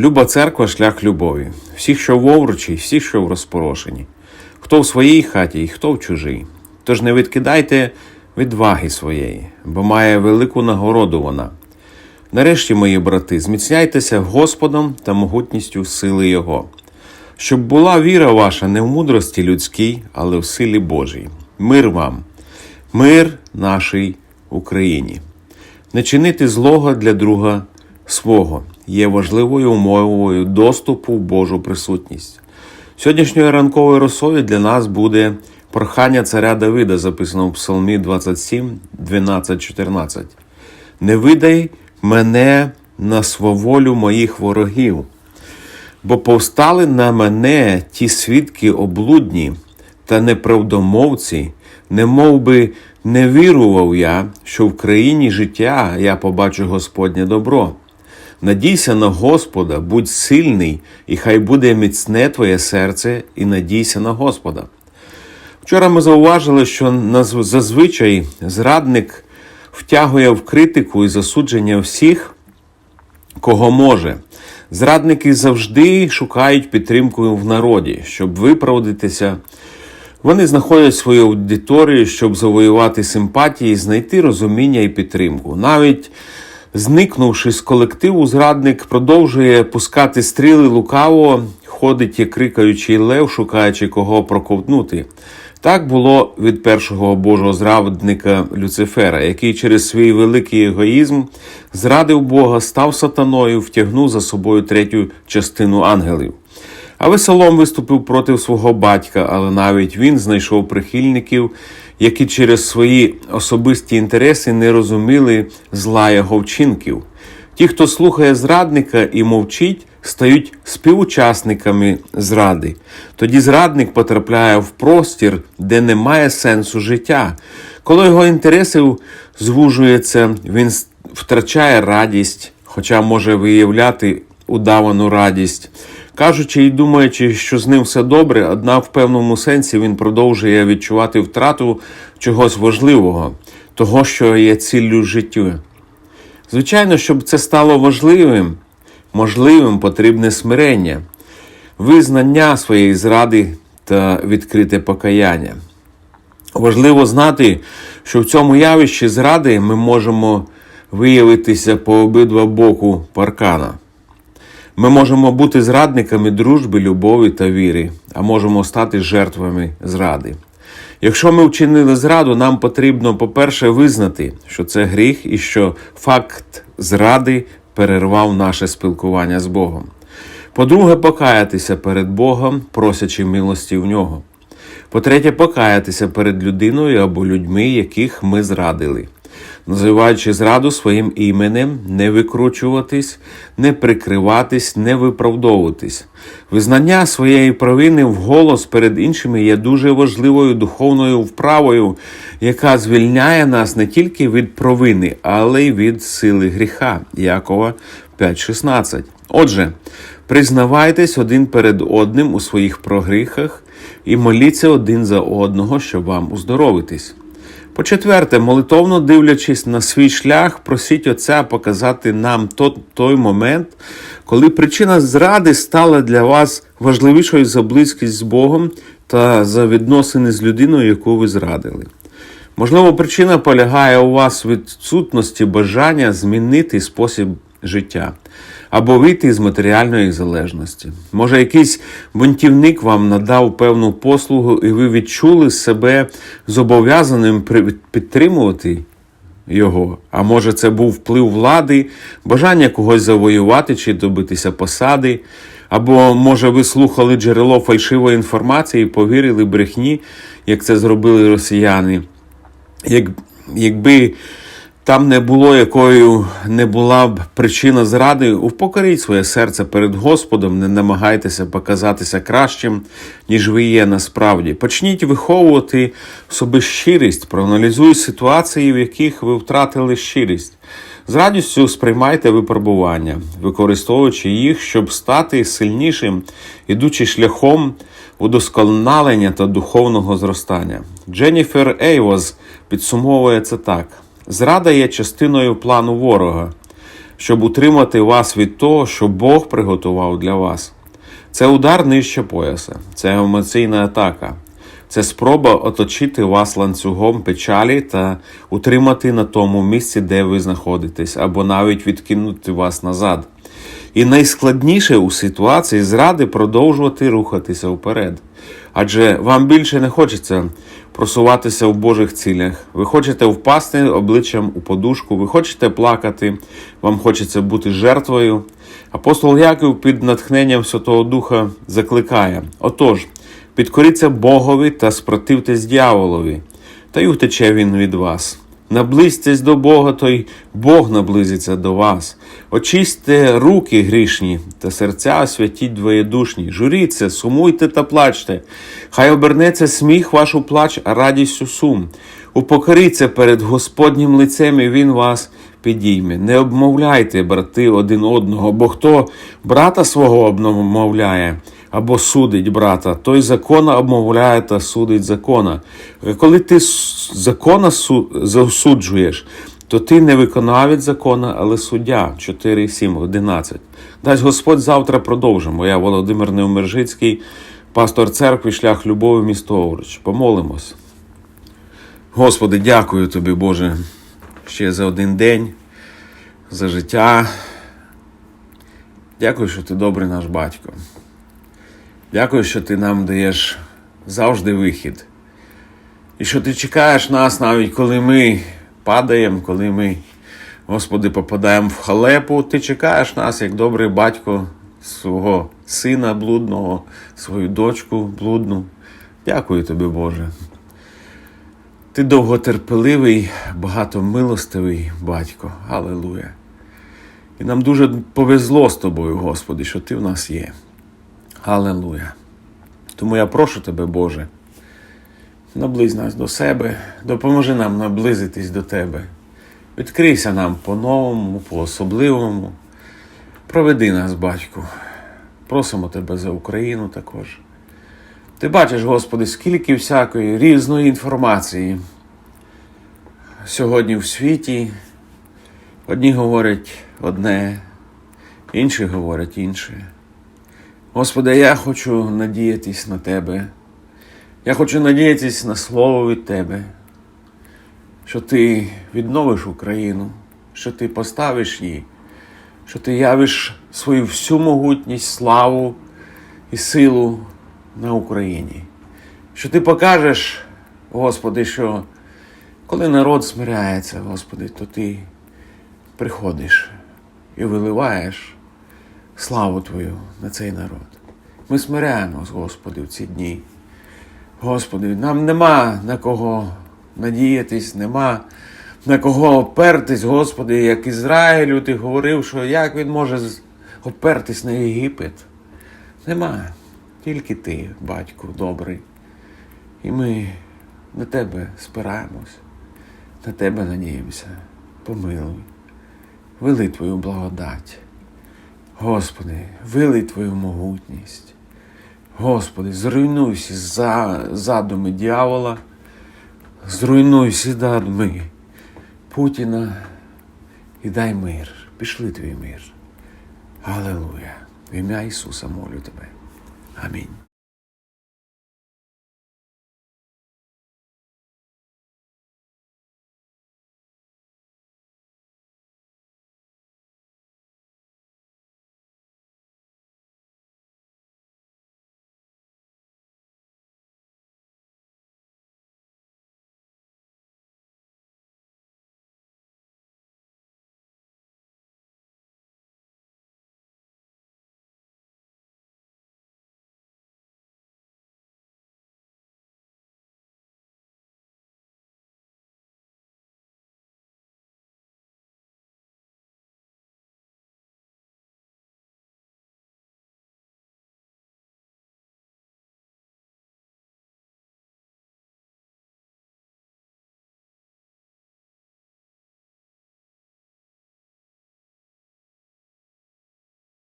Люба церква шлях любові. Всі, що в овручі, всі, що в розпорошенні. Хто в своїй хаті, і хто в чужій. Тож не відкидайте відваги своєї, бо має велику нагороду вона. Нарешті, мої брати, зміцняйтеся Господом та могутністю сили Його, щоб була віра ваша не в мудрості людській, але в силі Божій. Мир вам, мир нашій Україні. Не чинити злого для друга свого є важливою умовою доступу в Божу присутність. Сьогоднішньою ранковою росою для нас буде прохання царя Давида, записано в Псалмі 27, 12, 14. Не видай мене на сваволю моїх ворогів, бо повстали на мене ті свідки облудні та неправдомовці, не би не вірував я, що в країні життя я побачу Господнє добро. Надійся на Господа, будь сильний, і хай буде міцне твоє серце, і надійся на Господа. Вчора ми зауважили, що зазвичай зрадник втягує в критику і засудження всіх, кого може. Зрадники завжди шукають підтримку в народі, щоб виправдатися. Вони знаходять свою аудиторію, щоб завоювати симпатії, знайти розуміння і підтримку. Навіть зникнувши з колективу, зрадник продовжує пускати стріли лукаво, ходить як крикаючий лев, шукаючи кого проковтнути. Так було від першого божого зрадника Люцифера, який через свій великий егоїзм зрадив Бога, став сатаною, втягнув за собою третю частину ангелів. А Весолом виступив проти свого батька, але навіть він знайшов прихильників, які через свої особисті інтереси не розуміли зла його вчинків. Ті, хто слухає зрадника і мовчить, стають співучасниками зради. Тоді зрадник потрапляє в простір, де немає сенсу життя. Коли його інтереси звужуються, він втрачає радість, хоча може виявляти удавану радість. Кажучи і думаючи, що з ним все добре, однак в певному сенсі він продовжує відчувати втрату чогось важливого, того, що є ціллю життю. Звичайно, щоб це стало важливим, можливим потрібне смирення, визнання своєї зради та відкрите покаяння. Важливо знати, що в цьому явищі зради ми можемо виявитися по обидва боку паркана. Ми можемо бути зрадниками дружби, любові та віри, а можемо стати жертвами зради. Якщо ми вчинили зраду, нам потрібно, по-перше, визнати, що це гріх і що факт зради перервав наше спілкування з Богом. По-друге, покаятися перед Богом, просячи милості в нього. По-третє, покаятися перед людиною або людьми, яких ми зрадили. Називаючи зраду своїм іменем, не викручуватись, не прикриватись, не виправдовуватись. Визнання своєї провини вголос перед іншими є дуже важливою духовною вправою, яка звільняє нас не тільки від провини, але й від сили гріха. Якова 5.16. Отже, признавайтесь один перед одним у своїх прогріхах і моліться один за одного, щоб вам уздоровитись. По-четверте, молитовно дивлячись на свій шлях, просіть Отця показати нам той момент, коли причина зради стала для вас важливішою за близькість з Богом та за відносини з людиною, яку ви зрадили. Можливо, причина полягає у вас в відсутності бажання змінити спосіб життя або вийти з матеріальної залежності. Може, якийсь бунтівник вам надав певну послугу, і ви відчули себе зобов'язаним підтримувати його. А може, це був вплив влади, бажання когось завоювати чи добитися посади. Або, може, ви слухали джерело фальшивої інформації і повірили брехні, як це зробили росіяни. Як, якби там не було якою не була б причина зради, упокоріть своє серце перед Господом, не намагайтеся показатися кращим, ніж ви є насправді. Почніть виховувати в собі щирість, проаналізуй ситуації, в яких ви втратили щирість. З радістю сприймайте випробування, використовуючи їх, щоб стати сильнішим, ідучи шляхом удосконалення та духовного зростання. Дженніфер Ейвоз підсумовує це так: зрада є частиною плану ворога. щоб утримати вас від того, що Бог приготував для вас. Це удар нижче пояса, це емоційна атака, це спроба оточити вас ланцюгом печалі та утримати на тому місці, де ви знаходитесь, або навіть відкинути вас назад. І найскладніше у ситуації зради продовжувати рухатися вперед. Адже вам більше не хочеться просуватися в Божих цілях. Ви хочете впасти обличчям у подушку, ви хочете плакати, вам хочеться бути жертвою. Апостол Яків під натхненням Святого Духа закликає: Отож, підкоріться Богові та спротивтесь дьяволові, та й утече він від вас. Наблизьтесь до Бога, то й Бог наблизиться до вас. Очистьте руки грішні та серця освятіть двоєдушні. Журіться, сумуйте та плачте. Хай обернеться сміх ваш у плач, а радість у сум. Упокоріться перед Господнім лицем, і Він вас підійме. Не обмовляйте, брати, один одного, бо хто брата свого обмовляє, або судить брата, той закона обмовляє та судить закона. Коли ти закона засуджуєш, то ти не виконавець закона, але суддя 4, 7, 11. Дасть Господь завтра продовжимо. Я Володимир Неумержицький, пастор церкви, шлях любові, місто Овруч. Помолимось. Господи, дякую тобі, Боже, ще за один день, за життя. Дякую, що ти добрий наш батько. Дякую, що ти нам даєш завжди вихід. І що ти чекаєш нас навіть коли ми падаємо, коли ми, Господи, попадаємо в халепу, ти чекаєш нас як добрий батько свого сина блудного, свою дочку блудну. Дякую тобі, Боже. Ти довготерпеливий, багатомилостивий батько. Аллилуйя. І нам дуже повезло з тобою, Господи, що ти в нас є. Аллилуйя. Тому я прошу тебе, Боже, наблизь нас до себе, допоможи нам наблизитись до Тебе. Відкрийся нам по-новому, по-особливому. Проведи нас, батьку. Просимо тебе за Україну також. Ти бачиш, Господи, скільки всякої різної інформації сьогодні в світі. Одні говорять одне, інші говорять інше. Господи, я хочу надіятись на Тебе. Я хочу надіятись на Слово від Тебе, що Ти відновиш Україну, що Ти поставиш її, що Ти явиш свою всю могутність, славу і силу на Україні. Що Ти покажеш, Господи, що коли народ смиряється, Господи, то Ти приходиш і виливаєш славу Твою на цей народ. Ми смиряємось, Господи, в ці дні. Господи, нам нема на кого надіятись, нема на кого опертись, Господи, як Ізраїлю, ти говорив, що як він може опертись на Єгипет. Нема. Тільки ти, батьку, добрий. І ми на тебе спираємось, на тебе надіємося. Помилуй, вели Твою благодать. Господи, вилий Твою могутність. Господи, зруйнуй всі задуми дьявола, зруйнуй всі задуми Путіна і дай мир. Пішли твій мир. Аллилуйя. В ім'я Ісуса молю тебе. Амінь.